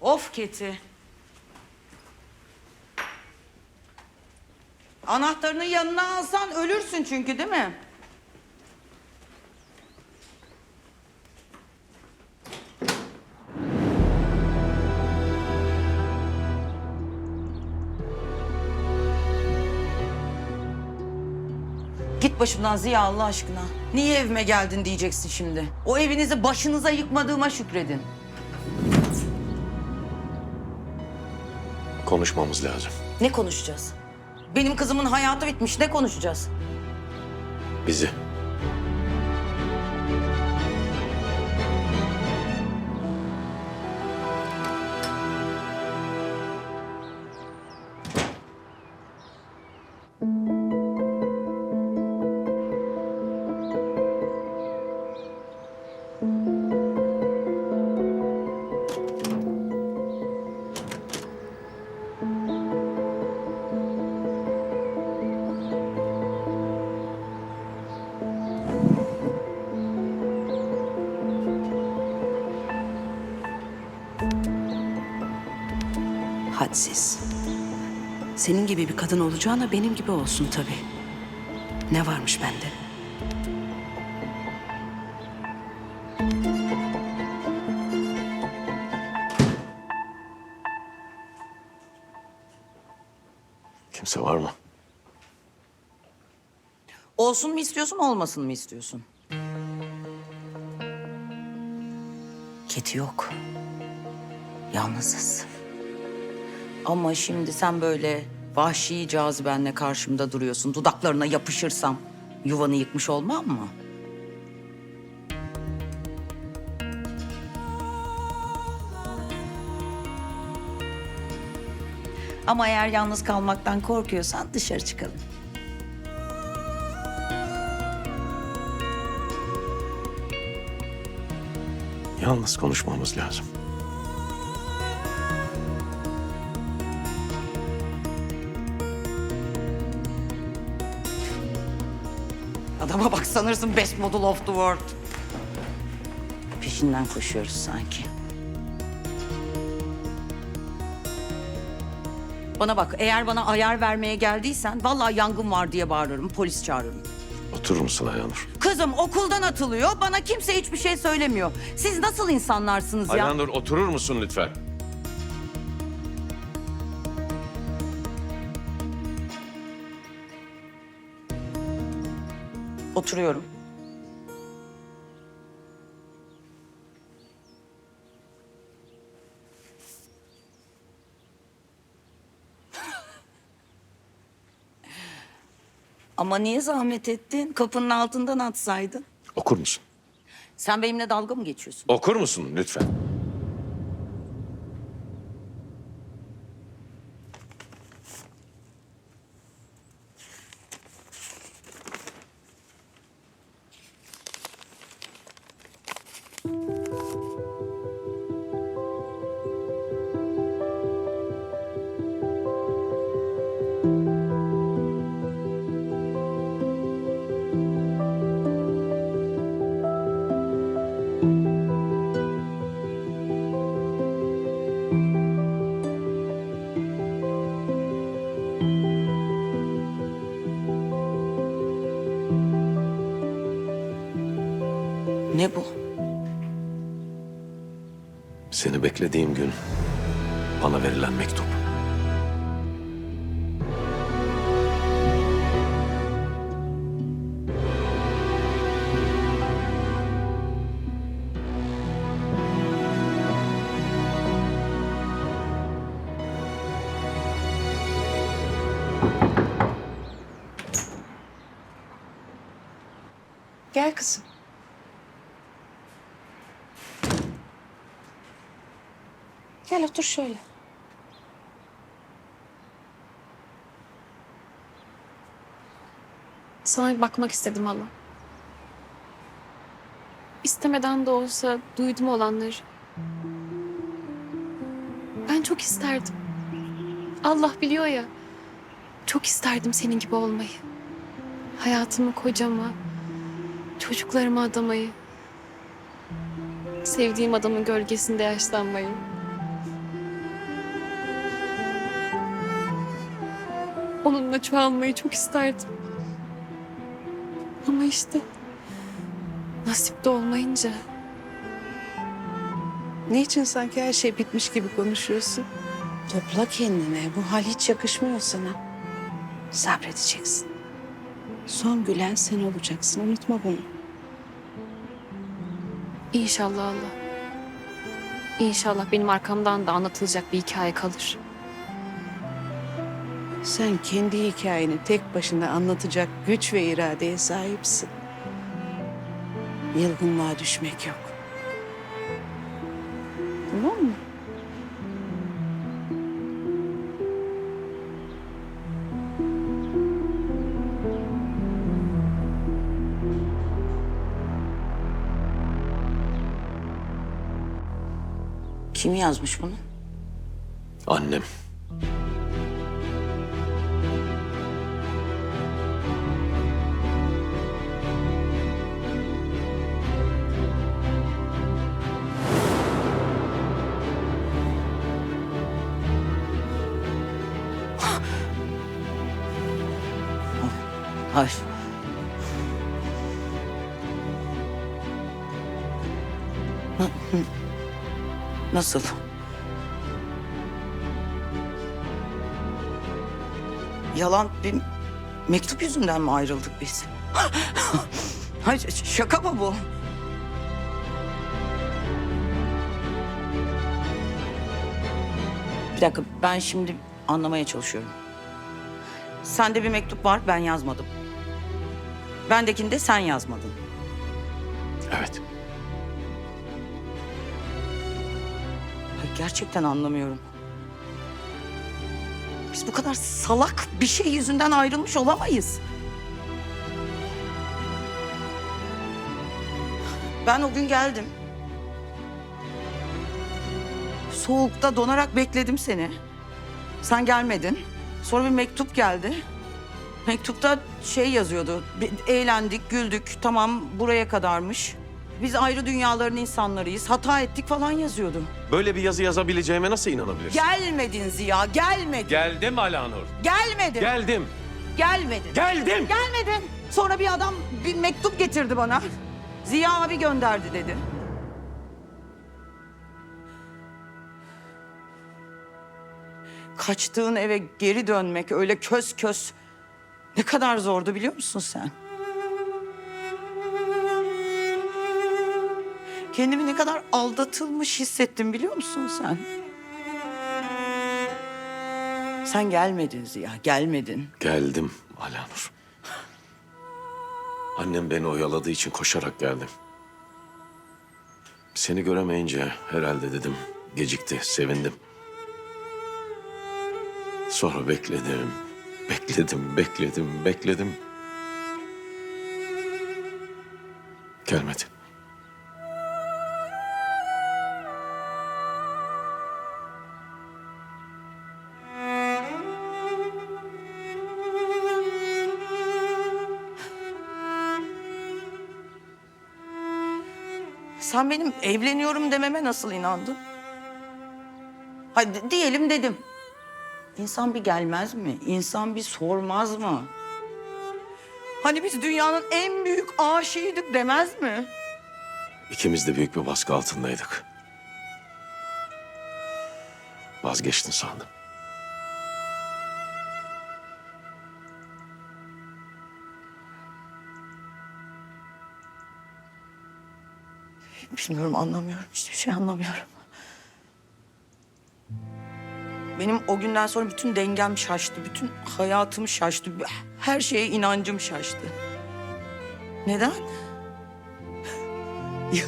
Of Keti. Anahtarını yanına alsan ölürsün çünkü değil mi? Git başımdan Ziya Allah aşkına. Niye evime geldin diyeceksin şimdi. O evinizi başınıza yıkmadığıma şükredin. Konuşmamız lazım. Ne konuşacağız? Benim kızımın hayatı bitmiş. Ne konuşacağız? Bizi. Hadsiz. Senin gibi bir kadın olacağına benim gibi olsun tabii. Ne varmış bende? Kimse var mı? Olsun mu istiyorsun, olmasın mı istiyorsun? Keti yok. Yalnızız. Ama şimdi sen böyle vahşi cazibenle karşımda duruyorsun. Dudaklarına yapışırsam yuvanı yıkmış olmam mı? Ama eğer yalnız kalmaktan korkuyorsan dışarı çıkalım. Yalnız konuşmamız lazım. Adama bak sanırsın best model of the world. Peşinden koşuyoruz sanki. Bana bak eğer bana ayar vermeye geldiysen vallahi yangın var diye bağırırım polis çağırırım. Oturur musun Ayanur? Kızım okuldan atılıyor bana kimse hiçbir şey söylemiyor. Siz nasıl insanlarsınız ya? Ayanur oturur musun lütfen? Oturuyorum. Ama niye zahmet ettin? Kapının altından atsaydın. Okur musun? Sen benimle dalga mı geçiyorsun? Okur musun lütfen? Seni beklediğim gün bana verilen mektup. Gel kızım. Gel otur şöyle. Sana bir bakmak istedim hala. İstemeden de olsa duydum olanları. Ben çok isterdim. Allah biliyor ya. Çok isterdim senin gibi olmayı. Hayatımı kocama, çocuklarıma adamayı. Sevdiğim adamın gölgesinde yaşlanmayı. Onunla çoğalmayı çok isterdim. Ama işte nasip de olmayınca Niçin sanki her şey bitmiş gibi konuşuyorsun? Topla kendine. Bu hal hiç yakışmıyor sana. Sabredeceksin. Son gülen sen olacaksın. Unutma bunu. inşallah Allah. İnşallah benim arkamdan da anlatılacak bir hikaye kalır. Sen kendi hikayeni tek başına anlatacak güç ve iradeye sahipsin. Yılgınlığa düşmek yok. Tamam mı? Kim yazmış bunu? Annem. Hayır. Nasıl? Yalan bir mektup yüzünden mi ayrıldık biz? Hayır şaka mı bu? Bir dakika ben şimdi anlamaya çalışıyorum. Sende bir mektup var ben yazmadım. Bendekini de sen yazmadın. Evet. Ay, gerçekten anlamıyorum. Biz bu kadar salak bir şey yüzünden ayrılmış olamayız. Ben o gün geldim. Soğukta donarak bekledim seni. Sen gelmedin. Sonra bir mektup geldi. Mektupta şey yazıyordu. "Bir- Eğlendik, güldük. Tamam buraya kadarmış. Biz ayrı dünyaların insanlarıyız. Hata ettik falan yazıyordu. Böyle bir yazı yazabileceğime nasıl inanabilirsin? Gelmedin Ziya, gelmedin. Geldim Alanur. Gelmedin. Geldim. Gelmedin. Geldim. Gelmedin. Sonra bir adam bir mektup getirdi bana. Ziya abi gönderdi dedi. Kaçtığın eve geri dönmek öyle kös kös ne kadar zordu biliyor musun sen? Kendimi ne kadar aldatılmış hissettim biliyor musun sen? Sen gelmedin Ziya, gelmedin. Geldim Alanur. Annem beni oyaladığı için koşarak geldim. Seni göremeyince herhalde dedim gecikti, sevindim. Sonra bekledim, bekledim, bekledim, bekledim. Gelmedi. Sen benim evleniyorum dememe nasıl inandın? Hadi diyelim dedim. İnsan bir gelmez mi? İnsan bir sormaz mı? Hani biz dünyanın en büyük aşığıydık demez mi? İkimiz de büyük bir baskı altındaydık. Vazgeçtin sandım. Bilmiyorum anlamıyorum. Hiçbir şey anlamıyorum. Benim o günden sonra bütün dengem şaştı. Bütün hayatım şaştı. Her şeye inancım şaştı. Neden? Ya-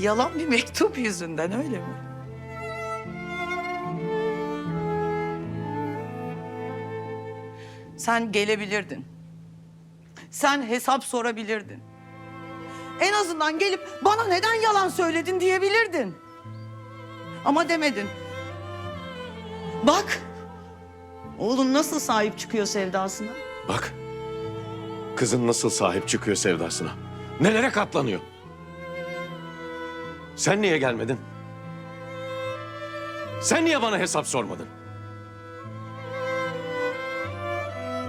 yalan bir mektup yüzünden öyle mi? Sen gelebilirdin. Sen hesap sorabilirdin. En azından gelip bana neden yalan söyledin diyebilirdin. Ama demedin. Bak. Oğlun nasıl sahip çıkıyor sevdasına? Bak. Kızın nasıl sahip çıkıyor sevdasına. Nelere katlanıyor. Sen niye gelmedin? Sen niye bana hesap sormadın?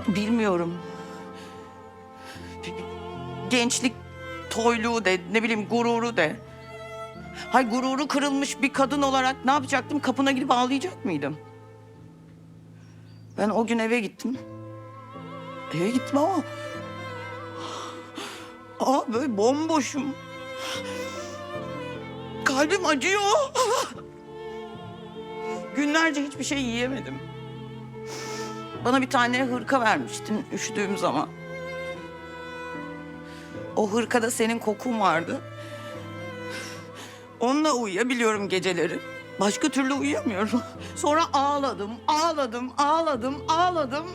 Bilmiyorum. Gençlik toyluğu de, ne bileyim gururu de. Hay gururu kırılmış bir kadın olarak ne yapacaktım? Kapına gidip ağlayacak mıydım? Ben o gün eve gittim. Eve gittim ama... Aa böyle bomboşum. Kalbim acıyor. Günlerce hiçbir şey yiyemedim. Bana bir tane hırka vermiştin üşüdüğüm zaman. O hırkada senin kokun vardı. Onunla uyuyabiliyorum geceleri. Başka türlü uyuyamıyorum. Sonra ağladım, ağladım, ağladım, ağladım.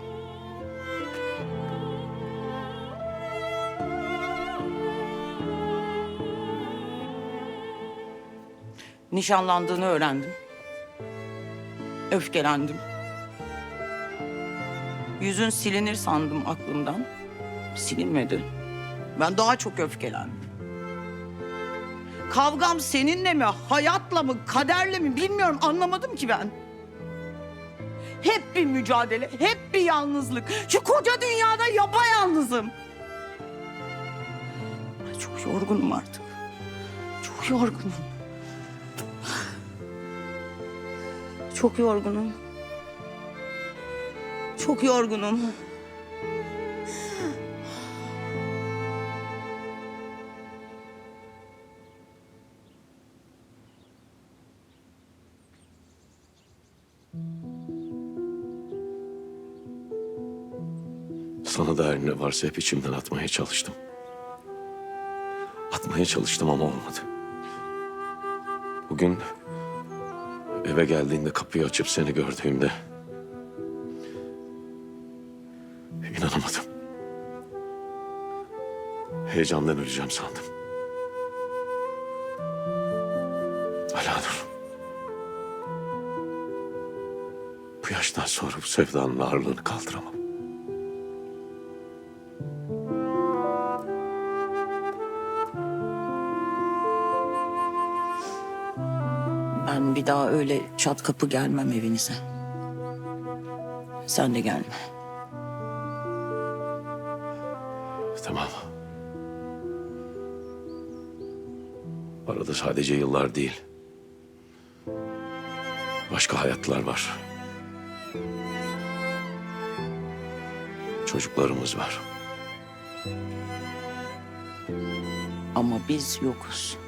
Nişanlandığını öğrendim. Öfkelendim. Yüzün silinir sandım aklımdan. Silinmedi. Ben daha çok öfkelendim. Kavgam seninle mi, hayatla mı, kaderle mi bilmiyorum anlamadım ki ben. Hep bir mücadele, hep bir yalnızlık. Şu koca dünyada yapayalnızım. Ay, Çok yorgunum artık. Çok yorgunum. Çok yorgunum. Çok yorgunum. Sana da her ne varsa hep içimden atmaya çalıştım. Atmaya çalıştım ama olmadı. Bugün eve geldiğinde kapıyı açıp seni gördüğümde inanamadım. Heyecandan öleceğim sandım. Alanur. Bu yaştan sonra bu sevdanın ağırlığını kaldıramam. Bir daha öyle çat kapı gelmem evinize. Sen de gelme. Tamam. Arada sadece yıllar değil. Başka hayatlar var. Çocuklarımız var. Ama biz yokuz.